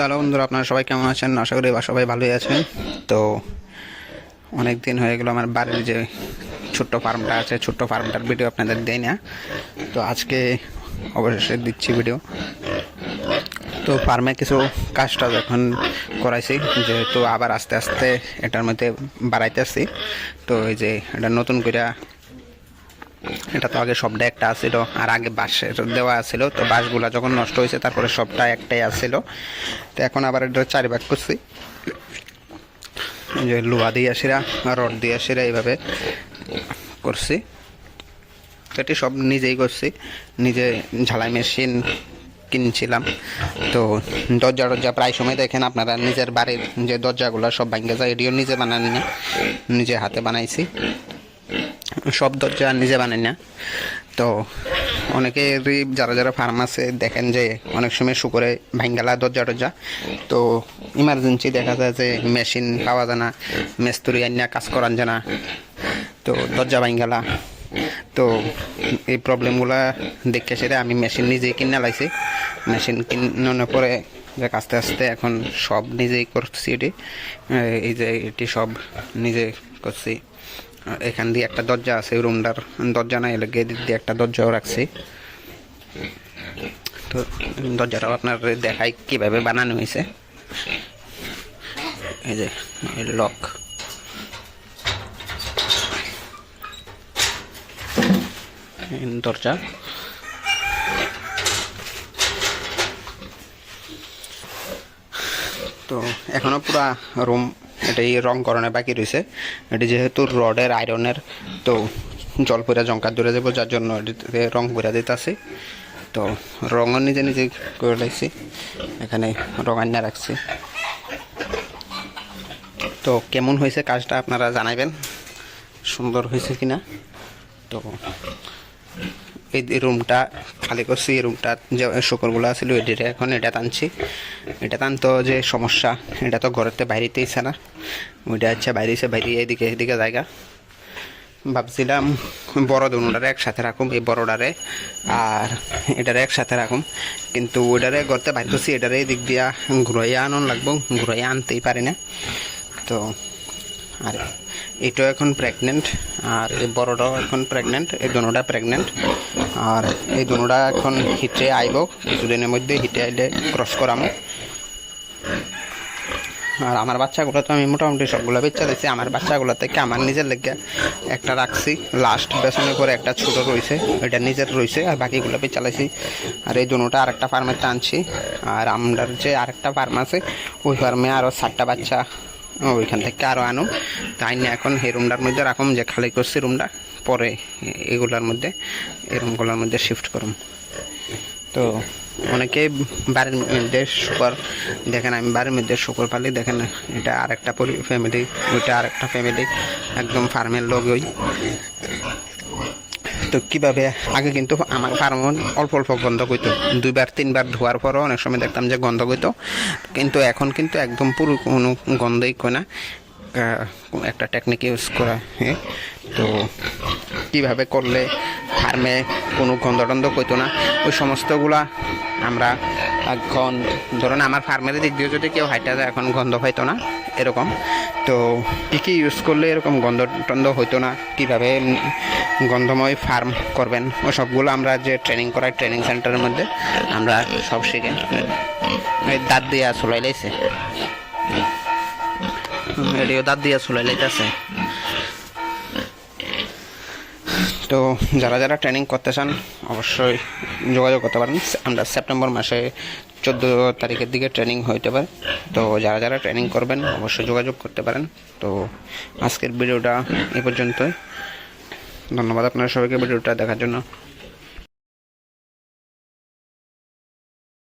Hello বন্ধুরা, আপনারা সবাই কেমন আছেন? আশা করি সবাই ভালোই আছেন। তো অনেক দিন হয়ে গেল আমার বাড়ির যে ছোট্ট ফার্মটা আছে, ছোট্ট ফার্মটার ভিডিও আপনাদের দেয় না। তো আজকে অবশেষে দিচ্ছি ভিডিও। তো ফার্মে কিছু কাজটা এখন করাইছি, যেহেতু আবার আস্তে আস্তে এটার মধ্যে বাড়াইতেছি। তো এই যে এটা নতুন করে এটা তো আগে সবটা একটা আছিল, আর আগে বাঁশের দেওয়া আছিল। তো বাঁশগুলা যখন নষ্ট হয়েছে, তারপরে সবটা একটাই আছিল। তো এখন আবার এটা চারি ভাগ করছি। যে লোহা দিয়ে আসিরা রড দিয়ে আসিরা এইভাবে করছি। তো এটি সব নিজেই করছি। নিজে ঝালাই মেশিন কিনছিলাম। তো দরজা টরজা প্রায় সময় দেখেন আপনারা নিজের বাড়ির যে দরজাগুলো সব ভাঙ্গে যায়, এটিও নিজে বানান না নিজে হাতে বানাইছি। দরজা নিজে বানাই না। তো অনেকেরই যারা যারা ফার্ম আছে দেখেন যে অনেক সময় শুকরে ভাঙ্গালা দরজা টরজা। তো ইমার্জেন্সি দেখা যায় যে মেশিন পাওয়া যায় না, মেস্তুরি আইনা কাজ করান যায় না। তো দরজা ভাঙ্গালা। তো এই প্রবলেমগুলা দেখে সেটা আমি মেশিন নিজেই কিনে লাইছি। মেশিন কিনানোর পরে দেখ আস্তে আস্তে এখন সব নিজেই করছি এটি। এই যে এটি সব নিজে করছি। এখান দিয়ে একটা দরজা আছে রুমটার দরজা নাই, এলে গেট দিয়ে একটা দরজাও রাখছি। তো দরজাটাও আপনার দেখাই কীভাবে বানানো হয়েছে। এই যে লক। দরজা। তো এখনও পুরা রুম এটাই রং করানো বাকি রয়েছে। এটি যেহেতু রডের আয়রনের তো জল পরে জঙ্কার ধরে যাব, যার জন্য এটিতে রং করে দিতেছি। তো রঙও নিজে নিজে করে লাগছি এখানে রং আন্না রাখছি। তো কেমন হয়েছে কাজটা আপনারা জানাবেন সুন্দর হয়েছে কিনা? তো এই রুমটা খালি করছি, এই রুমটা যে শুকরগুলো ছিল এটিতে এখন এটা টানছি। এটা টানতো যে সমস্যা, এটা তো ঘরেতে বাইরেতে ইচ্ছে না। ওইটা হচ্ছে বাইরে এসে বাইরে এদিকে এদিকে জায়গা। ভাবছিলাম বড় দুটারে একসাথে রাখুম, এই বড়টারে, আর এটারে একসাথে রাখুম। কিন্তু ওইটারে গড়তে বাইর করছি, এটারে এদিক দিয়া ঘুরাইয়া আনন লাগবো, ঘুরাইয়া আনতেই পারি না। তো, আর এটাও এখন প্রেগনেন্ট আর এই বড়টাও এখন প্রেগনেন্ট এই দুটা প্রেগনেন্ট আর এই দুটা এখন হিটে আইব, কিছুদিনের মধ্যে হিটে আইলে ক্রস করামো। আর আমার বাচ্চাগুলো তো আমি মোটামুটি সবগুলো বেচা দিচ্ছি আমার বাচ্চাগুলো থেকে আমার নিজের লেগে একটা রাখছি। লাস্ট বেসনে করে একটা ছোটো রয়েছে এটা নিজের রয়েছে আর বাকিগুলো বেচা লাইছি। আর এই দুটা আরেকটা ফার্মে টানছি আর আমার যে আরেকটা ফার্ম আছে, ওই ফার্মে আরও ষাটটা বাচ্চা ওইখান থেকে আরও আনো। তাই না এখন এই রুমটার মধ্যে রাখুন যে খালি করছি রুমটা পরে এগুলার মধ্যে, এই রুমগুলোর মধ্যে শিফট করুন তো অনেকে বাড়ির মধ্যে শুকর দেখেন, আমি বাড়ির মধ্যে শুকর পালি, দেখেন এটা আরেকটা ফ্যামিলি ওইটা আরেকটা ফ্যামিলি একদম ফার্মের লোক ওই তো কীভাবে? আগে কিন্তু আমার ফার্ম অল্প অল্প গন্ধ করতো দুইবার, তিনবার ধোয়ার পরও অনেক সময় দেখতাম যে গন্ধ করতো কিন্তু এখন কিন্তু একদম পুরো কোনো গন্ধই কয় না। একটা টেকনিক ইউজ করা হ্যাঁ? তো কীভাবে করলে ফার্মে কোনো গন্ধ টন্ধ করতো না? ওই সমস্তগুলা আমরা এখন, ধরুন আমার ফার্মের দিক দিয়ে যদি কেউ হাইটা যায়, এখন গন্ধ পাইতো না, এরকম। তো কী কী ইউজ করলে এরকম গন্ধ টন্ধ হইতো না? কীভাবে গন্ধময় ফার্ম করবেন? ও সবগুলো আমরা যে ট্রেনিং করাই ট্রেনিং সেন্টারের মধ্যে আমরা সব শিখে দাঁত দিয়ে চলাই লাইছে। এটিও দাঁত দিয়ে চলাই লাইতেছে। তো যারা যারা ট্রেনিং করতে চান, অবশ্যই যোগাযোগ করতে পারেন। আমরা সেপ্টেম্বর মাসে চোদ্দ তারিখের দিকে ট্রেনিং হইতে পারে। তো যারা যারা ট্রেনিং করবেন, অবশ্যই যোগাযোগ করতে পারেন। তো আজকের ভিডিওটা এ পর্যন্তই। ধন্যবাদ আপনারা সবাইকে ভিডিওটা দেখার জন্য।